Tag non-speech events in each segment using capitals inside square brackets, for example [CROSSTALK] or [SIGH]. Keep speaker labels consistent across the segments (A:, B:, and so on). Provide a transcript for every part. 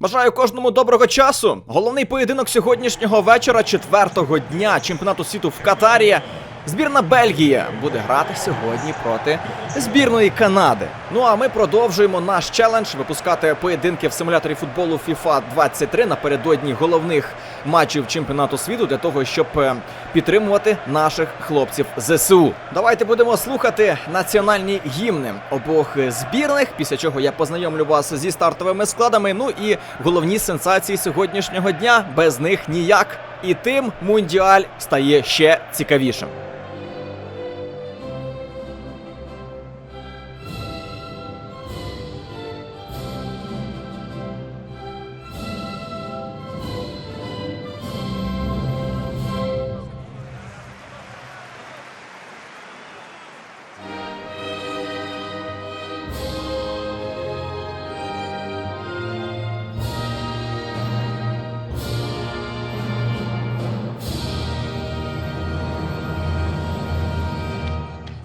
A: Бажаю кожному доброго часу. Головний поєдинок сьогоднішнього вечора, четвертого дня чемпіонату світу в Катарі. Збірна Бельгія буде грати сьогодні проти збірної Канади. Ну а ми продовжуємо наш челендж випускати поєдинки в симуляторі футболу FIFA 23 напередодні головних матчів чемпіонату світу для того, щоб е, підтримувати наших хлопців ЗСУ. Давайте будемо слухати національні гімни обох збірних. Після чого я познайомлю вас зі стартовими складами. Ну і головні сенсації сьогоднішнього дня без них ніяк. І тим мундіаль стає ще цікавішим.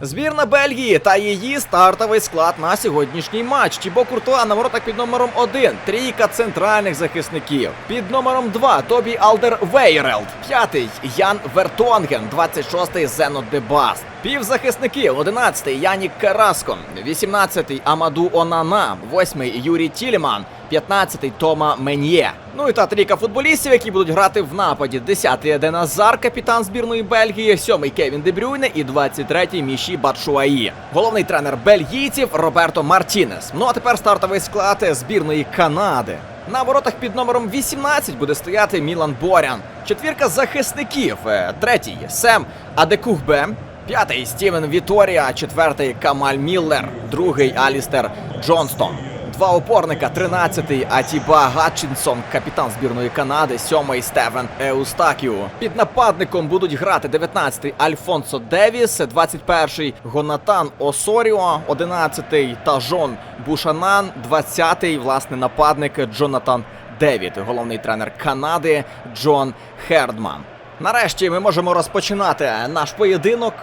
A: Збірна Бельгії та її стартовий склад на сьогоднішній матч. Тібо Куртуа на воротах під номером 1. Трійка центральних захисників. Під номером 2 Тобі Алдер Вейрелд. П'ятий Ян Вертонген. 26-й Зено Дебаст. Півзахисників 11-й Янік Караско. 18-й Амаду Онана. 8-й Юрій Тіліман. 15-й Тома Мен'є. Ну і та трійка футболістів, які будуть грати в нападі. 10-й Еден Азар, капітан збірної Бельгії, 7-й Кевін Дебрюйне і 23-й Міші Батшуаї. Головний тренер бельгійців Роберто Мартінес. Ну а тепер стартовий склад збірної Канади. На воротах під номером 18 буде стояти Мілан Борян. Четвірка захисників. Е, Третій Сем Адекухбе. П'ятий Стівен Віторія, четвертий Камаль Міллер, другий Алістер Джонстон. Два опорника, 13-й Атіба Гатчинсон, капітан збірної Канади, 7-й Стевен Еустакіу. Під нападником будуть грати 19-й Альфонсо Девіс, 21-й Гонатан Осоріо, 11-й Тажон Бушанан, 20-й власне нападник Джонатан Девід, головний тренер Канади Джон Хердман. Нарешті ми можемо розпочинати наш поєдинок.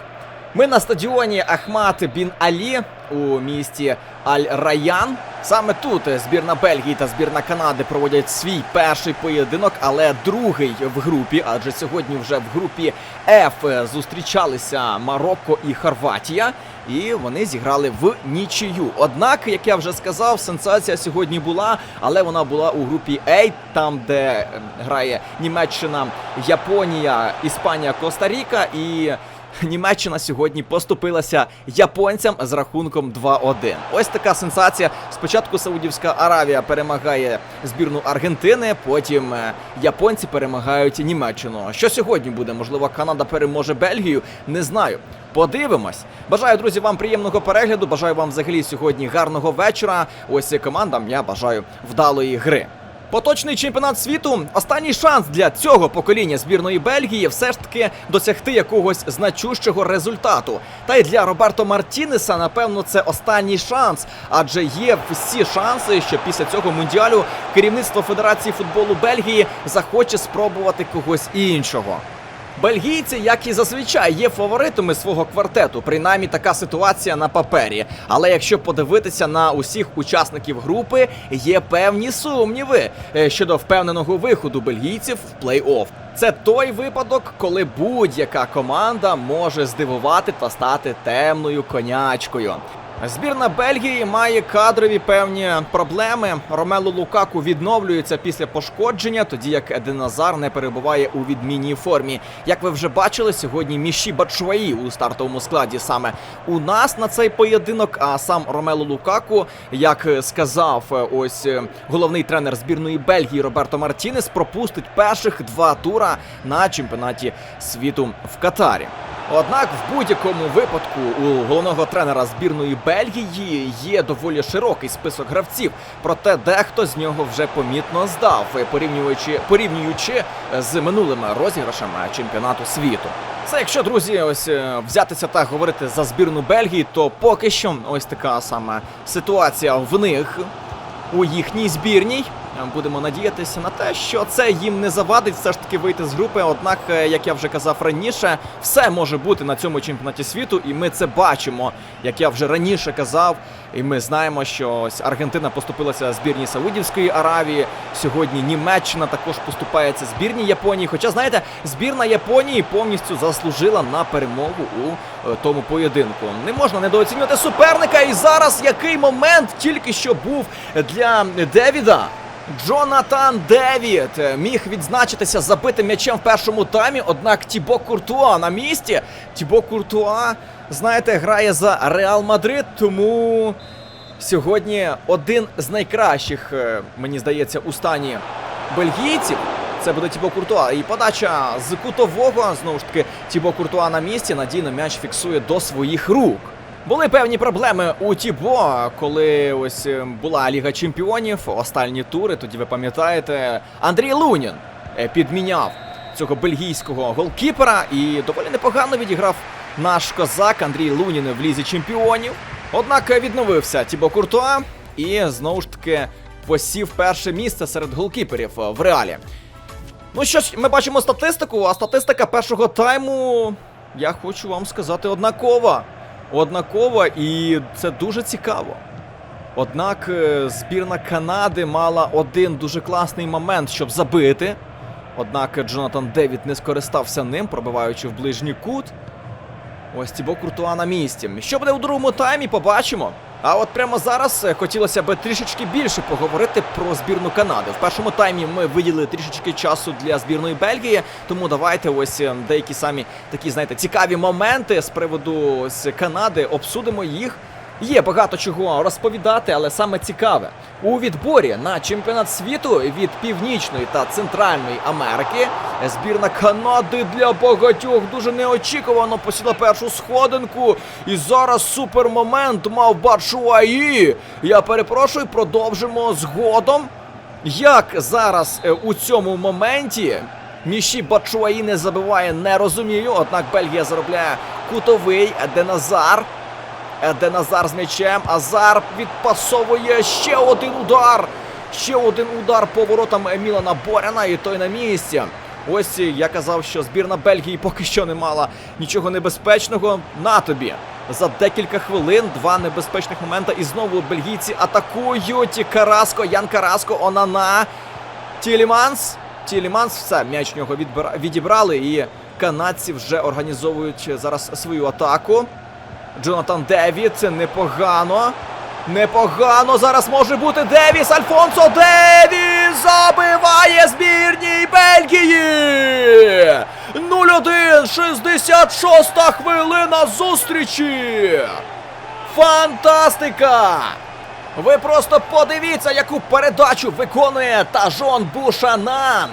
A: Ми на стадіоні Ахмат Бін Алі у місті Аль-Раян. Саме тут збірна Бельгії та збірна Канади проводять свій перший поєдинок, але другий в групі, адже сьогодні вже в групі F зустрічалися Марокко і Хорватія, і вони зіграли в нічию. Однак, як я вже сказав, сенсація сьогодні була, але вона була у групі A, там де е, грає Німеччина, Японія, Іспанія, Коста-Ріка і. [LAUGHS] Німеччина сьогодні поступилася японцям з рахунком 2-1. Ось така сенсація. Спочатку Саудівська Аравія перемагає збірну Аргентини, потім е, японці перемагають Німеччину. Що сьогодні буде? Можливо, Канада переможе Бельгію? Не знаю. Подивимось. Бажаю, друзі, вам приємного перегляду. Бажаю вам взагалі сьогодні гарного вечора. Ось командам я бажаю вдалої гри. Поточний чемпіонат світу останній шанс для цього покоління збірної Бельгії все ж таки досягти якогось значущого результату. Та й для Роберто Мартінеса, напевно, це останній шанс, адже є всі шанси, що після цього мундіалю керівництво Федерації футболу Бельгії захоче спробувати когось іншого. Бельгійці, як і зазвичай, є фаворитами свого квартету. Принаймні така ситуація на папері. Але якщо подивитися на усіх учасників групи, є певні сумніви е, щодо впевненого виходу бельгійців в плей-офф. Це той випадок, коли будь-яка команда може здивувати та стати темною конячкою. Збірна Бельгії має кадрові певні проблеми. Ромело Лукаку відновлюється після пошкодження, тоді як Еден Азар не перебуває у відмінній формі. Як ви вже бачили, сьогодні Міші Бачуаї у стартовому складі саме у нас на цей поєдинок. А сам Ромело Лукаку, як сказав е, ось е, головний тренер збірної Бельгії Роберто Мартінес, пропустить перших два тура на чемпіонаті світу в Катарі. Однак в будь-якому випадку у головного тренера збірної Бельгії є доволі широкий список гравців, проте дехто з нього вже помітно здав, порівнюючи порівнюючи з минулими розіграшами чемпіонату світу. Це якщо, друзі, ось е, взятися та говорити за збірну Бельгії, то поки що ось така сама ситуація в них у їхній збірній. Будемо надіятися на те, що це їм не завадить все ж таки вийти з групи. Однак, е, як я вже казав раніше, все може бути на цьому чемпіонаті світу, і ми це бачимо. Як я вже раніше казав, і ми знаємо, що ось Аргентина поступилася збірній Саудівської Аравії. Сьогодні Німеччина також поступається збірній Японії. Хоча, знаєте, збірна Японії повністю заслужила на перемогу у е, тому поєдинку. Не можна недооцінювати суперника. І зараз який момент тільки що був для Девіда. Джонатан Девід міг відзначитися забитим м'ячем в першому таймі, однак Тібо Куртуа на місці. Тібо Куртуа, знаєте, грає за Реал Мадрид, тому сьогодні один з найкращих, е, мені здається, у стані бельгійців. Це буде Тібо Куртуа. І подача з кутового. Знову ж таки, Тібо Куртуа на місці. Надійно м'яч фіксує до своїх рук. Були певні проблеми у Тібо, коли ось е, була Ліга Чемпіонів, останні тури. Тоді ви пам'ятаєте, Андрій Лунін е, підміняв цього бельгійського голкіпера і доволі непогано відіграв наш козак Андрій Лунін в лізі чемпіонів. Однак відновився Тібо Куртуа і знову ж таки посів перше місце серед голкіперів в реалі. Ну що ж, ми бачимо статистику, а статистика першого тайму, я хочу вам сказати, однакова. Однакова, і це дуже цікаво. Однак е, збірна Канади мала один дуже класний момент, щоб забити. Однак Джонатан Девід не скористався ним, пробиваючи в ближній кут. Ось Тібо Куртуа на місці. Що буде у другому таймі, побачимо. А от прямо зараз е, хотілося б трішечки більше поговорити про збірну Канади. В першому таймі ми виділили трішечки часу для збірної Бельгії, тому давайте ось е, деякі самі такі, знаєте, цікаві моменти з приводу ось Канади обсудимо їх. Є багато чого розповідати, але саме цікаве у відборі на чемпіонат світу від Північної та Центральної Америки збірна Канади для багатьох дуже неочікувано посіла першу сходинку. І зараз супермомент мав Бачуаї. Я перепрошую, продовжимо згодом. Як зараз е, у цьому моменті Міші Бачуаї не забиває, не розумію. Однак Бельгія заробляє кутовий Деназар. Де Назар з м'ячем. Азар відпасовує ще один удар. Ще один удар по воротам Мілана Боряна, і той на місці. Ось я казав, що збірна Бельгії поки що не мала нічого небезпечного. На тобі. За декілька хвилин два небезпечних моменти. І знову бельгійці атакують. Караско, Ян Караско, Онана. Тіліманс. Тіліманс, все, м'яч нього відбира... відібрали. І канадці вже організовують зараз свою атаку. Джонатан Девід, це непогано. Непогано зараз може бути Девіс. Альфонсо Девіс забиває збірній Бельгії. 0-1, 66 хвилина зустрічі. Фантастика! Ви просто подивіться, яку передачу виконує Тажон Бушанан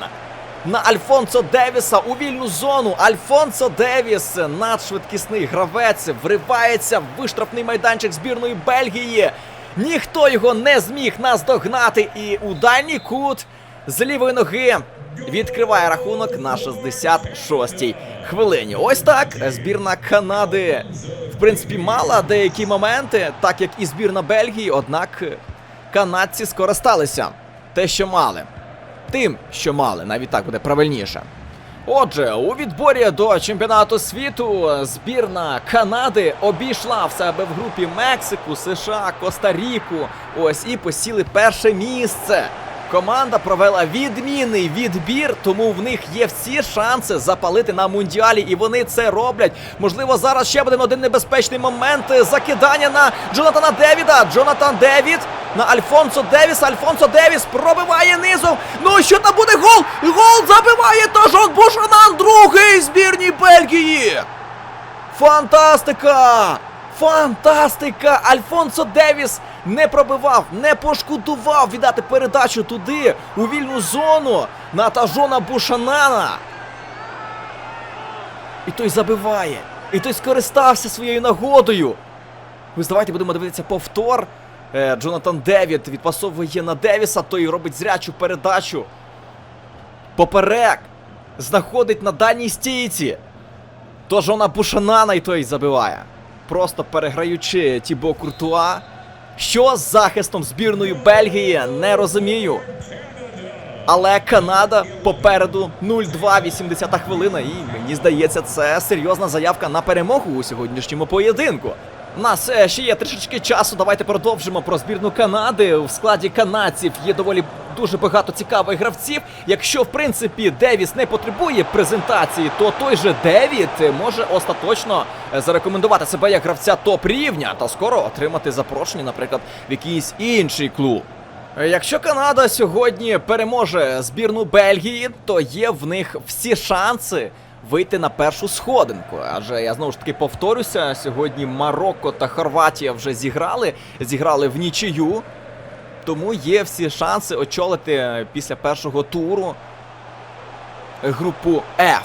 A: на Альфонсо Девіса у вільну зону. Альфонсо Девіс, надшвидкісний гравець, вривається в виштрафний майданчик збірної Бельгії. Ніхто його не зміг наздогнати. І у дальній кут з лівої ноги відкриває рахунок на 66-й хвилині. Ось так збірна Канади, в принципі, мала деякі моменти, так як і збірна Бельгії, однак канадці скористалися те, що мали тим, що мали, навіть так буде правильніше. Отже, у відборі до чемпіонату світу збірна Канади обійшла в себе в групі Мексику, США, Коста-Ріку. Ось і посіли перше місце. Команда провела відмінний відбір, тому в них є всі шанси запалити на мундіалі, і вони це роблять. Можливо, зараз ще буде один небезпечний момент закидання на Джонатана Девіда. Джонатан Девід на Альфонсо Девіс. Альфонсо Девіс пробиває низом. Ну що там буде гол? Гол забиває Тажон Бушанан, другий збірній Бельгії. Фантастика! Фантастика! Альфонсо Девіс не пробивав, не пошкодував віддати передачу туди, у вільну зону на Тажона Бушанана. І той забиває. І той скористався своєю нагодою. Ось давайте будемо дивитися повтор. Е, Джонатан Девід відпасовує на Девіса, той робить зрячу передачу. Поперек. Знаходить на дальній стійці. То Жона Бушанана і той забиває. Просто переграючи Тібо Куртуа. Що з захистом збірної Бельгії? Не розумію. Але Канада попереду 0-2, 80 хвилина. І мені здається, це серйозна заявка на перемогу у сьогоднішньому поєдинку. У нас е, ще є трішечки часу. Давайте продовжимо про збірну Канади. В складі канадців є доволі дуже багато цікавих гравців. Якщо в принципі Девіс не потребує презентації, то той же Девід може остаточно е, зарекомендувати себе як гравця топ рівня та скоро отримати запрошення, наприклад, в якийсь інший клуб. Е, Якщо Канада сьогодні переможе збірну Бельгії, то є в них всі шанси вийти на першу сходинку. Адже я знову ж таки повторюся, сьогодні Марокко та Хорватія вже зіграли, зіграли в нічию. Тому є всі шанси очолити е, після першого туру групу F.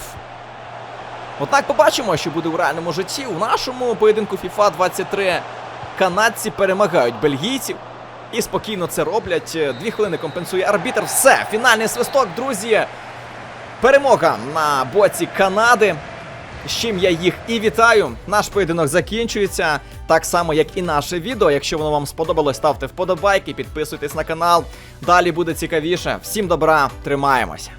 A: Однак побачимо, що буде у реальному житті. У нашому поєдинку FIFA 23 канадці перемагають бельгійців. І спокійно це роблять. Е, Дві хвилини компенсує арбітр. Все, фінальний свисток, друзі. Перемога на боці Канади. З чим я їх і вітаю. Наш поєдинок закінчується. Так само, як і наше відео. Якщо воно вам сподобалось, ставте вподобайки, підписуйтесь на канал. Далі буде цікавіше. Всім добра, тримаємося.